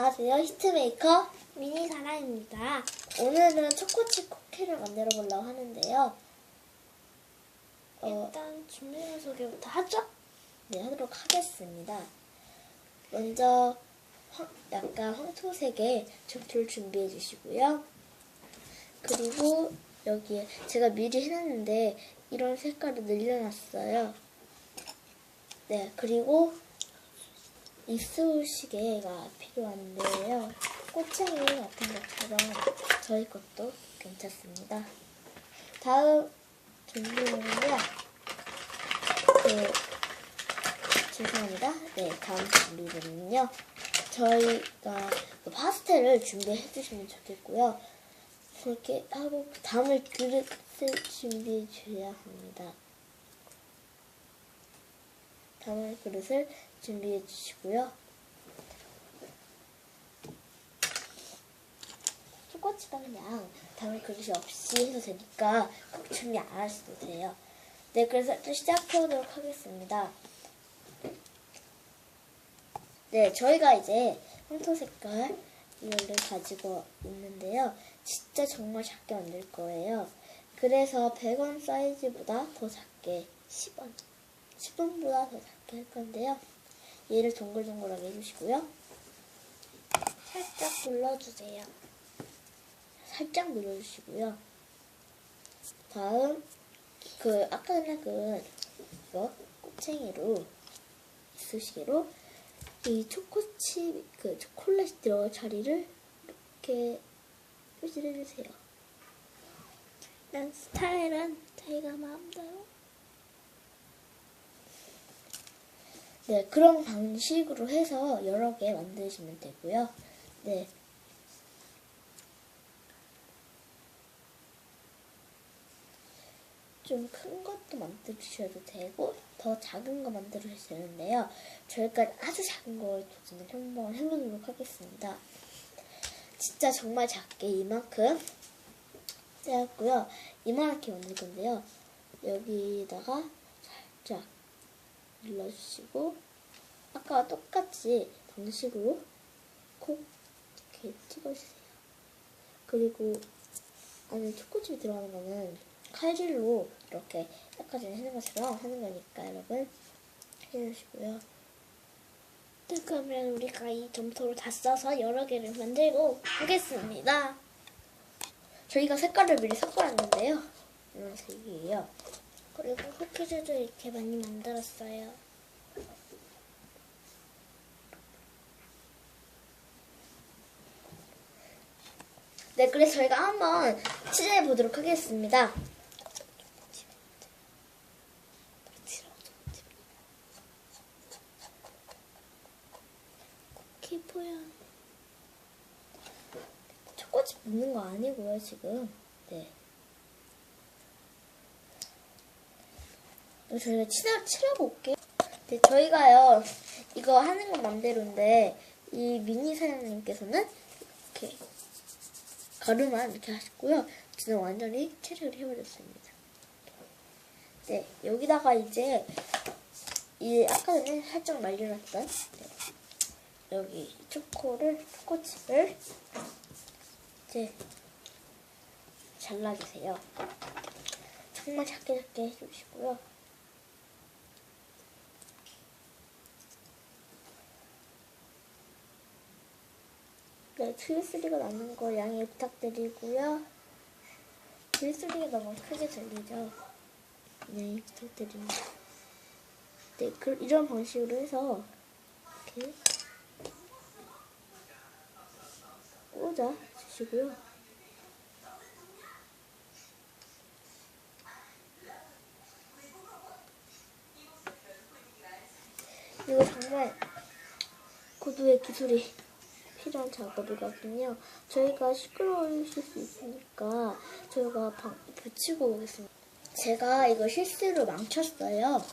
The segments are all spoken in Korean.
안녕하세요. 히트메이커 미니 사라입니다. 오늘은 초코칩 쿠키를 만들어 보려고 하는데요. 어, 일단 준비물 소개부터 하죠. 네, 하도록 하겠습니다. 먼저 황- 약간 황토색의 점토를 준비해 주시고요. 그리고 여기에 제가 미리 해놨는데 이런 색깔을 늘려놨어요. 네, 그리고 이쑤시개가 필요한데요. 꼬챙이 같은 것처럼 저희 것도 괜찮습니다. 다음 준비물은요. 그 죄송합니다. 네, 다음 준비물은요. 저희가 그 파스텔을 준비해 주시면 좋겠고요. 그렇게 하고 담을 그릇을 준비해 줘야 합니다. 담을 그릇을 준비해 주시고요. 초코칩은 그냥 담을 그릇이 없이 해도 되니까 꼭 준비 안 하셔도 돼요. 네, 그래서 또 시작해 보도록 하겠습니다. 네, 저희가 이제 황토 색깔 이거를 가지고 있는데요. 진짜 정말 작게 만들 거예요. 그래서 100원 사이즈보다 더 작게 10원, 10원보다 더 작게 할 건데요. 얘를 동글동글하게 해주시고요. 살짝 눌러주세요. 살짝 눌러주시고요. 다음 그 아까 생각은 이거 꼬챙이로 이쑤시개로 이 초코칩 그 초콜릿 들어갈 자리를 이렇게 표시를 해주세요. 난 스타일은 자기가 마음대로. 네, 그런 방식으로 해서 여러 개 만드시면 되고요. 네. 좀 큰 것도 만들으셔도 되고 더 작은 거 만들으셔도 되는데요. 저희가 아주 작은 걸 도전을 한번 해보도록 하겠습니다. 진짜 정말 작게 이만큼 떼었고요. 이만하게 만들 건데요. 여기다가 살짝 눌러주시고 아까와 똑같이 방식으로 콕 이렇게 찍어주세요. 그리고 안에 초코칩이 들어가는 거는 칼질로 이렇게 아까 전에 하는 것처럼 하는 거니까 여러분 해주시고요. 네, 그러면 우리가 이 점토를 다 써서 여러 개를 만들고 보겠습니다. 저희가 색깔을 미리 섞어놨는데요. 이런 색이에요. 그리고 쿠키들도 이렇게 많이 만들었어요. 네, 그래서 저희가 한번 시작해 보도록 하겠습니다. 쿠키 모양. 초코칩 묻는 거 아니고요, 지금. 네. 그럼 저희가 칠하, 칠하고 올게요. 네, 저희가요, 이거 하는 건 맘대로인데, 이 미니 사장님께서는 이렇게 가루만 이렇게 하셨고요. 저는 완전히 칠을 해버렸습니다. 네, 여기다가 이제, 이 아까 전에 살짝 말려놨던, 네, 여기 초코를, 초코칩을 이제 잘라주세요. 정말 작게 작게 해주시고요. 네, 트리스리가 나는 거 양해 부탁드리고요. 트리스리가 너무 크게 들리죠? 네, 부탁드립니다. 네, 그, 이런 방식으로 해서 이렇게 꽂아 주시고요. 이거 정말 고도의 기술이 필요한 작업이거든요. 저희가 시끄러우실 수 있으니까 저희가 방, 붙이고 오겠습니다. 제가 이거 실수로 망쳤어요.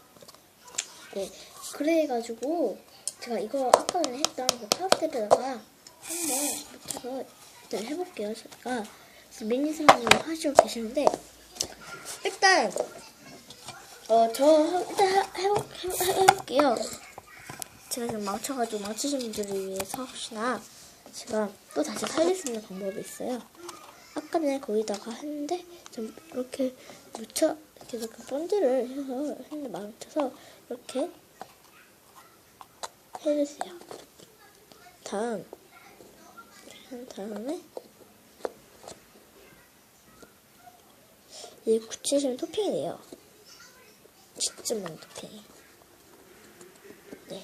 네, 그래가지고 제가 이거 아까 전에 했던 그 파스텔에다가 한번 붙여서 일단 해볼게요. 제가 미니사님 하시고 계시는데 일단 어 저 일단 해, 해볼, 해, 해볼게요. 제가 지금 망쳐가지고 망치신 분들을 위해서 혹시나 제가 또 다시 살릴 수 있는 방법이 있어요. 아까 전에 거기다가 했는데 좀 이렇게 묻혀 이렇게 이렇게 본드를 해서 핸드 망쳐서 이렇게 해주세요. 다음 한 다음에 이제 굳히시면 토핑이 돼요. 진짜 많은 토핑이. 네.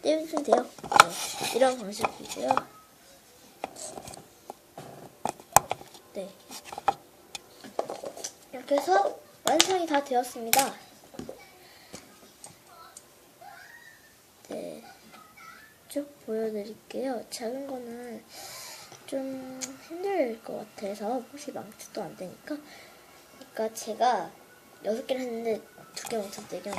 떼주시면 돼요. 네. 이런 방식이고요. 네. 이렇게 해서 완성이 다 되었습니다. 네. 쭉 보여드릴게요. 작은 거는 좀 힘들 것 같아서 혹시 망치도 안 되니까. 그러니까 제가 여섯 개를 했는데 두 개 망쳐서 네개. 음,